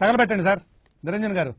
తగలబెట్టండి sir. Niranjan గారు.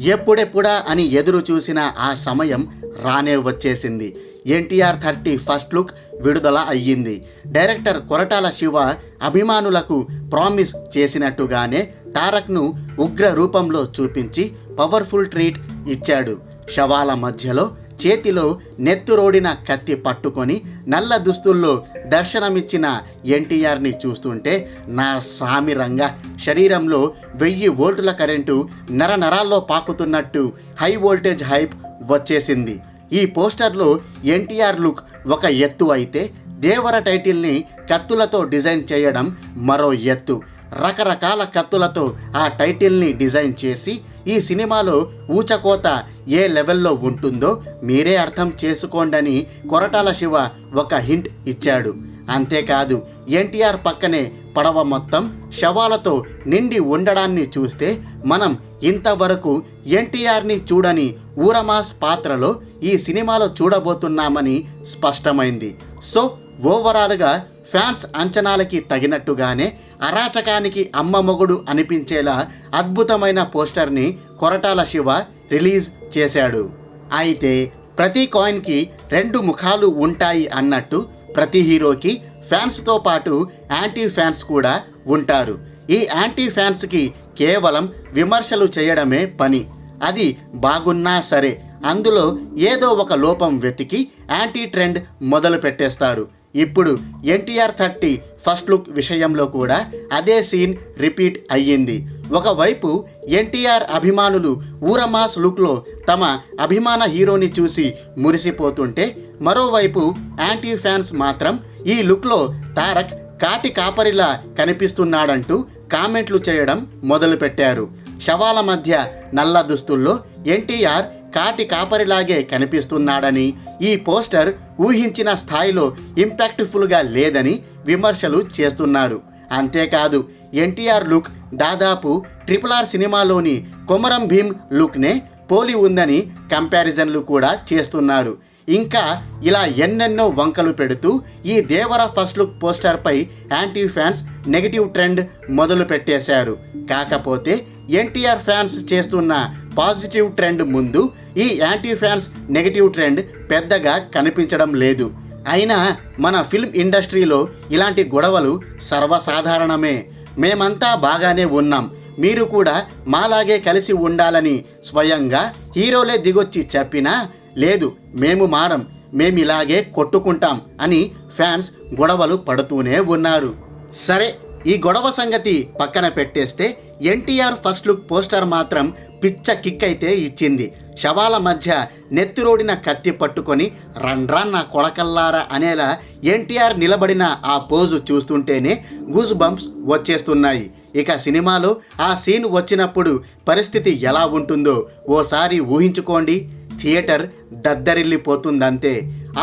ఎప్పుడెప్పుడా అని ఎదురు చూసిన ఆ సమయం రానే వచ్చేసింది. ఎన్టీఆర్ థర్టీ ఫస్ట్ లుక్ విడుదల అయ్యింది. డైరెక్టర్ కొరటాల శివ అభిమానులకు ప్రామిస్ చేసినట్టుగానే తారక్ను ఉగ్ర రూపంలో చూపించి పవర్ఫుల్ ట్రీట్ ఇచ్చాడు. శవాల మధ్యలో చేతిలో నెత్తురోడిన కత్తి పట్టుకొని నల్ల దుస్తుల్లో దర్శనమిచ్చిన ఎన్టీఆర్ని చూస్తుంటే నా సామిరంగా శరీరంలో వెయ్యి వోల్టుల కరెంటు నరనరాల్లో పాకుతున్నట్టు హై వోల్టేజ్ హైప్ వచ్చేసింది. ఈ పోస్టర్లో ఎన్టీఆర్ లుక్ ఒక ఎత్తు అయితే దేవర టైటిల్ని కత్తులతో డిజైన్ చేయడం మరో ఎత్తు. రకరకాల కత్తులతో ఆ టైటిల్ని డిజైన్ చేసి ఈ సినిమాలో ఊచకోత ఏ లెవెల్లో ఉంటుందో మీరే అర్థం చేసుకోండని కొరటాల శివ ఒక హింట్ ఇచ్చాడు. అంతేకాదు ఎన్టీఆర్ పక్కనే పడవ మొత్తం శవాలతో నిండి ఉండడాన్ని చూస్తే మనం ఇంతవరకు ఎన్టీఆర్ని చూడని ఊరమాస్ పాత్రలో ఈ సినిమాలో చూడబోతున్నామని స్పష్టమైంది. సో ఓవరాల్గా ఫ్యాన్స్ అంచనాలకి తగినట్టుగానే అరాచకానికి అమ్మ మొగుడు అనిపించేలా అద్భుతమైన పోస్టర్ని కొరటాల శివ రిలీజ్ చేశాడు. అయితే ప్రతి కాయిన్కి రెండు ముఖాలు ఉంటాయి అన్నట్టు ప్రతి హీరోకి ఫ్యాన్స్తో పాటు యాంటీ ఫ్యాన్స్ కూడా ఉంటారు. ఈ యాంటీ ఫ్యాన్స్కి కేవలం విమర్శలు చేయడమే పని. అది బాగున్నా సరే అందులో ఏదో ఒక లోపం వెతికి యాంటీ ట్రెండ్ మొదలు పెట్టేస్తారు ఇప్పుడు ఎన్టీఆర్ థర్టీ ఫస్ట్ లుక్ విషయంలో కూడా అదే సీన్ రిపీట్ అయ్యింది. ఒకవైపు ఎన్టీఆర్ అభిమానులు ఊరమాస్ లుక్లో తమ అభిమాన హీరోని చూసి మురిసిపోతుంటే మరోవైపు యాంటీ ఫ్యాన్స్ మాత్రం ఈ లుక్లో తారక్ కాటి కాపరిలా కనిపిస్తున్నాడంటూ కామెంట్లు చేయడం మొదలుపెట్టారు. శవాల మధ్య నల్ల దుస్తుల్లో ఎన్టీఆర్ కాటి కాపరిలాగే కనిపిస్తున్నాడని ఈ పోస్టర్ ఊహించిన స్థాయిలో ఇంపాక్ట్ఫుల్గా లేదని విమర్శలు చేస్తున్నారు. అంతేకాదు ఎన్టీఆర్ లుక్ దాదాపు ట్రిపుల్ ఆర్ సినిమాలోని కొమరం భీమ్ లుక్నే పోలి ఉందని కంపారిజన్లు కూడా చేస్తున్నారు. ఇంకా ఇలా ఎన్నెన్నో వంకలు పెడుతూ ఈ దేవర ఫస్ట్ లుక్ పోస్టర్పై యాంటీ ఫ్యాన్స్ నెగిటివ్ ట్రెండ్ మొదలు పెట్టేశారు కాకపోతే ఎన్టీఆర్ ఫ్యాన్స్ చేస్తున్న పాజిటివ్ ట్రెండ్ ముందు ఈ యాంటీ ఫ్యాన్స్ నెగిటివ్ ట్రెండ్ పెద్దగా కనిపించడం లేదు. అయినా మన ఫిల్మ్ ఇండస్ట్రీలో ఇలాంటి గొడవలు సర్వసాధారణమే. మేమంతా బాగానే ఉన్నాం. మీరు కూడా మాలాగే కలిసి ఉండాలని స్వయంగా హీరోలే దిగొచ్చి చెప్పినా లేదు మేము మారం మేమిలాగే కొట్టుకుంటాం అని ఫ్యాన్స్ గొడవలు పడుతూనే ఉన్నారు. సరే ఈ గొడవ సంగతి పక్కన పెట్టేస్తే ఎన్టీఆర్ ఫస్ట్ లుక్ పోస్టర్ మాత్రం పిచ్చ కిక్ అయితే ఇచ్చింది. శవాల మధ్య నెత్తిరోడిన కత్తి పట్టుకొని రండ్రా నా కొడకల్లారా అనేలా ఎన్టీఆర్ నిలబడిన ఆ పోజు చూస్తుంటేనే గూజ్ బంప్స్ వచ్చేస్తున్నాయి. ఇక సినిమాలో ఆ సీన్ వచ్చినప్పుడు పరిస్థితి ఎలా ఉంటుందో ఓసారి ఊహించుకోండి. థియేటర్ దద్దరిల్లిపోతుందంతే.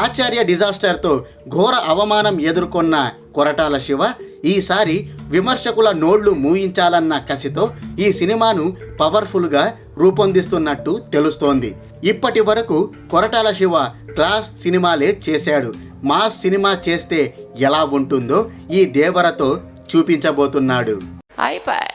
ఆచార్య డిజాస్టర్తో ఘోర అవమానం ఎదుర్కొన్న కొరటాల శివ ఈసారి విమర్శకుల నోళ్ళు మూయించాలన్న కసితో ఈ సినిమాను పవర్ఫుల్గా రూపొందిస్తున్నట్టు తెలుస్తోంది. ఇప్పటి వరకు కొరటాల శివ క్లాస్ సినిమాలే చేశాడు. మాస్ సినిమా చేస్తే ఎలా ఉంటుందో ఈ దేవరతో చూపించబోతున్నాడు. అయిపోయి